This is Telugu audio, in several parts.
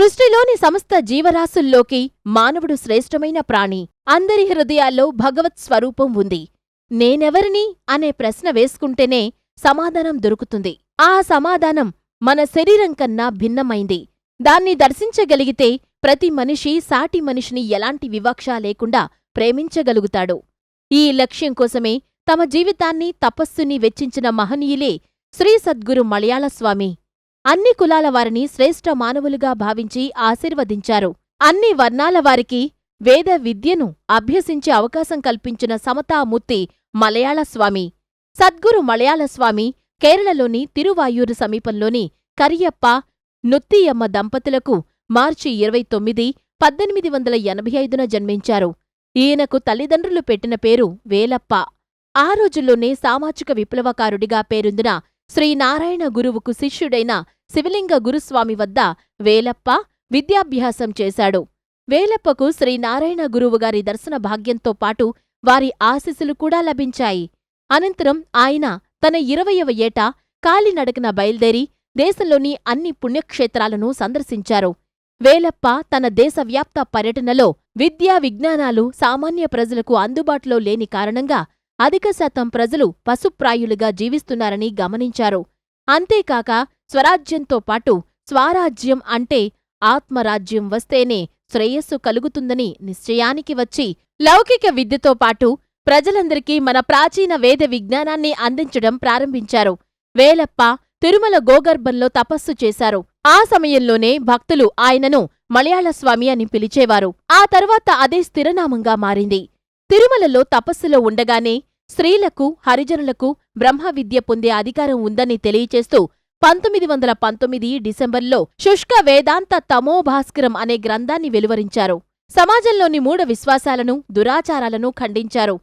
సృష్టిలోని సమస్త జీవరాశుల్లోకి మానవుడు శ్రేష్టమైన ప్రాణి. అందరి హృదయాల్లో భగవత్ స్వరూపం ఉంది. నేనెవరిని? అనే ప్రశ్న వేసుకుంటేనే సమాధానం దొరుకుతుంది. ఆ సమాధానం మన శరీరం కన్నా భిన్నమైంది. దాన్ని దర్శించగలిగితే ప్రతి మనిషి సాటి మనిషిని ఎలాంటి వివక్ష లేకుండా ప్రేమించగలుగుతాడు. ఈ లక్ష్యం కోసమే తమ జీవితాన్ని తపస్సుని వెచ్చించిన మహనీయులే శ్రీ సద్గురు మలయాళస్వామి అన్ని కులాల వారిని శ్రేష్ఠ మానవులుగా భావించి ఆశీర్వదించారు. అన్ని వర్ణాల వారికి వేద విద్యను అభ్యసించే అవకాశం కల్పించిన సమతామూర్తి మలయాళస్వామి సద్గురు మలయాళస్వామి కేరళలోని తిరువాయూరు సమీపంలోని కరియప్ప నుత్తియమ్మ దంపతులకు మార్చి ఇరవై తొమ్మిది పద్దెనిమిది వందల ఎనభై ఐదున జన్మించారు. ఈయనకు తల్లిదండ్రులు పెట్టిన పేరు వేలప్ప. ఆ రోజుల్లోనే సామాజిక విప్లవకారుడిగా పేరొందిన శ్రీనారాయణ గురువుకు శిష్యుడైన శివలింగ గురుస్వామి వద్ద వేలప్ప విద్యాభ్యాసం చేశాడు. వేలప్పకు శ్రీనారాయణ గురువుగారి దర్శన భాగ్యంతో పాటు వారి ఆశీస్సులు కూడా లభించాయి. అనంతరం ఆయన తన ఇరవయవ ఏట కాలినడకన బయల్దేరి దేశంలోని అన్ని పుణ్యక్షేత్రాలను సందర్శించారు. వేలప్ప తన దేశవ్యాప్త పర్యటనలో విద్యా విజ్ఞానాలు సామాన్య ప్రజలకు అందుబాటులో లేని కారణంగా అధిక శాతం ప్రజలు పశుప్రాయులుగా జీవిస్తున్నారని గమనించారు. అంతేకాక స్వరాజ్యంతో పాటు స్వరాజ్యం అంటే ఆత్మరాజ్యం వస్తేనే శ్రేయస్సు కలుగుతుందని నిశ్చయానికి వచ్చి లౌకిక విద్యతో పాటు ప్రజలందరికీ మన ప్రాచీన వేద విజ్ఞానాన్ని అందించడం ప్రారంభించారు. వేలప్ప తిరుమల గోగర్భంలో తపస్సు చేశారు. ఆ సమయంలోనే భక్తులు ఆయనను మలయాళస్వామి అని పిలిచేవారు. ఆ తర్వాత అదే స్థిరనామంగా మారింది. తిరుమలలో తపస్సులో ఉండగానే స్త్రీలకు హరిజనులకు బ్రహ్మ విద్య పొందే అధికారం ఉందని తెలియచేస్తూ పంతొమ్మిది వందల పంతొమ్మిది డిసెంబర్లో శుష్క వేదాంత తమోభాస్కరం అనే గ్రంథాన్ని వెలువరించారు. సమాజంలోని మూఢ విశ్వాసాలను దురాచారాలను ఖండించారు.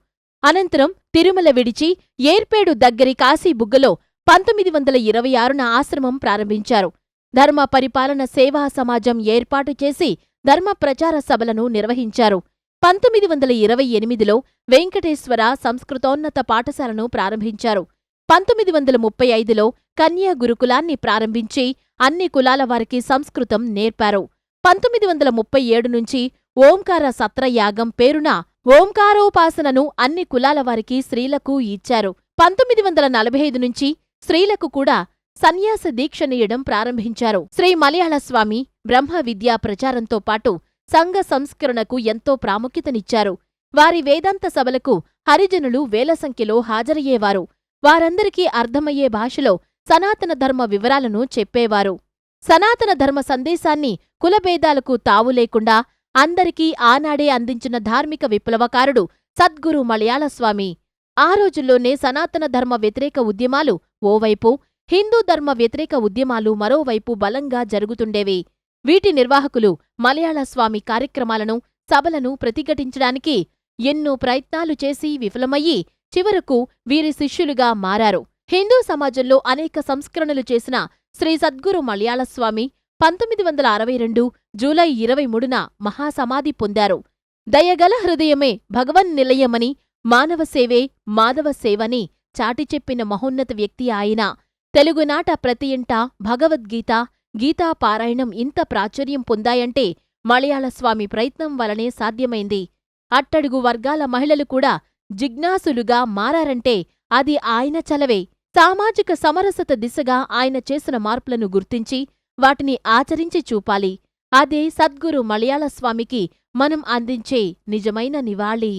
అనంతరం తిరుమల విడిచి ఏర్పేడు దగ్గరి కాశీబుగ్గలో పంతొమ్మిది వందల ఇరవై ఆరున ఆశ్రమం ప్రారంభించారు. ధర్మ పరిపాలన సేవా సమాజం ఏర్పాటు చేసి ధర్మ ప్రచార సభలను నిర్వహించారు. పంతొమ్మిది వందల ఇరవై ఎనిమిదిలో వెంకటేశ్వర సంస్కృతోన్నత పాఠశాలను ప్రారంభించారు. పంతొమ్మిది వందల ముప్పై ఐదులో కన్యా గురుకులాన్ని ప్రారంభించి అన్ని కులాల వారికి సంస్కృతం నేర్పారు. పంతొమ్మిది వందల ముప్పై ఏడు నుంచి ఓంకార సత్రయాగం పేరున ఓంకారోపాసనను అన్ని కులాల వారికి స్త్రీలకు ఇచ్చారు. పంతొమ్మిది వందల నలభై ఐదు నుంచి స్త్రీలకు కూడా సన్యాస దీక్షనీయడం ప్రారంభించారు. శ్రీ మలయాళస్వామి బ్రహ్మ విద్యా ప్రచారంతో పాటు సంఘ సంస్కరణకు ఎంతో ప్రాముఖ్యతనిచ్చారు. వారి వేదాంత సభలకు హరిజనులు వేల సంఖ్యలో హాజరయ్యేవారు. వారందరికీ అర్థమయ్యే భాషలో సనాతన ధర్మ వివరాలను చెప్పేవారు. సనాతన ధర్మ సందేశాన్ని కులభేదాలకు తావు లేకుండా అందరికీ ఆనాడే అందించిన ధార్మిక విప్లవకారుడు సద్గురు మలయాళస్వామి. ఆ రోజుల్లోనే సనాతన ధర్మ వ్యతిరేక ఉద్యమాలు ఓవైపు హిందూ ధర్మ వ్యతిరేక ఉద్యమాలు మరోవైపు బలంగా జరుగుతుండేవి. వీటి నిర్వాహకులు మలయాళస్వామి కార్యక్రమాలను సభలను ప్రతిఘటించడానికి ఎన్నో ప్రయత్నాలు చేసి విఫలమయ్యి చివరకు వీరి శిష్యులుగా మారారు. హిందూ సమాజంలో అనేక సంస్కరణలు చేసిన శ్రీ సద్గురు మలయాళస్వామి పంతొమ్మిది వందల అరవై రెండు జూలై ఇరవై మూడున మహాసమాధి పొందారు. దయగల హృదయమే భగవన్ నిలయమని మానవ సేవే మాధవ సేవని చాటి చెప్పిన మహోన్నత వ్యక్తి ఆయన. తెలుగునాట ప్రతి ఇంటా భగవద్గీత గీతా పారాయణం ఇంత ప్రాచుర్యం పొందాయంటే మలయాళస్వామి ప్రయత్నం వలనే సాధ్యమైంది. అట్టడుగు వర్గాల మహిళలు కూడా జిజ్ఞాసులుగా మారారంటే అది ఆయన చలవే. సామాజిక సమరసత దిశగా ఆయన చేసిన మార్పులను గుర్తించి వాటిని ఆచరించి చూపాలి. అదే సద్గురు మలయాళస్వామికి మనం అందించే నిజమైన నివాళి.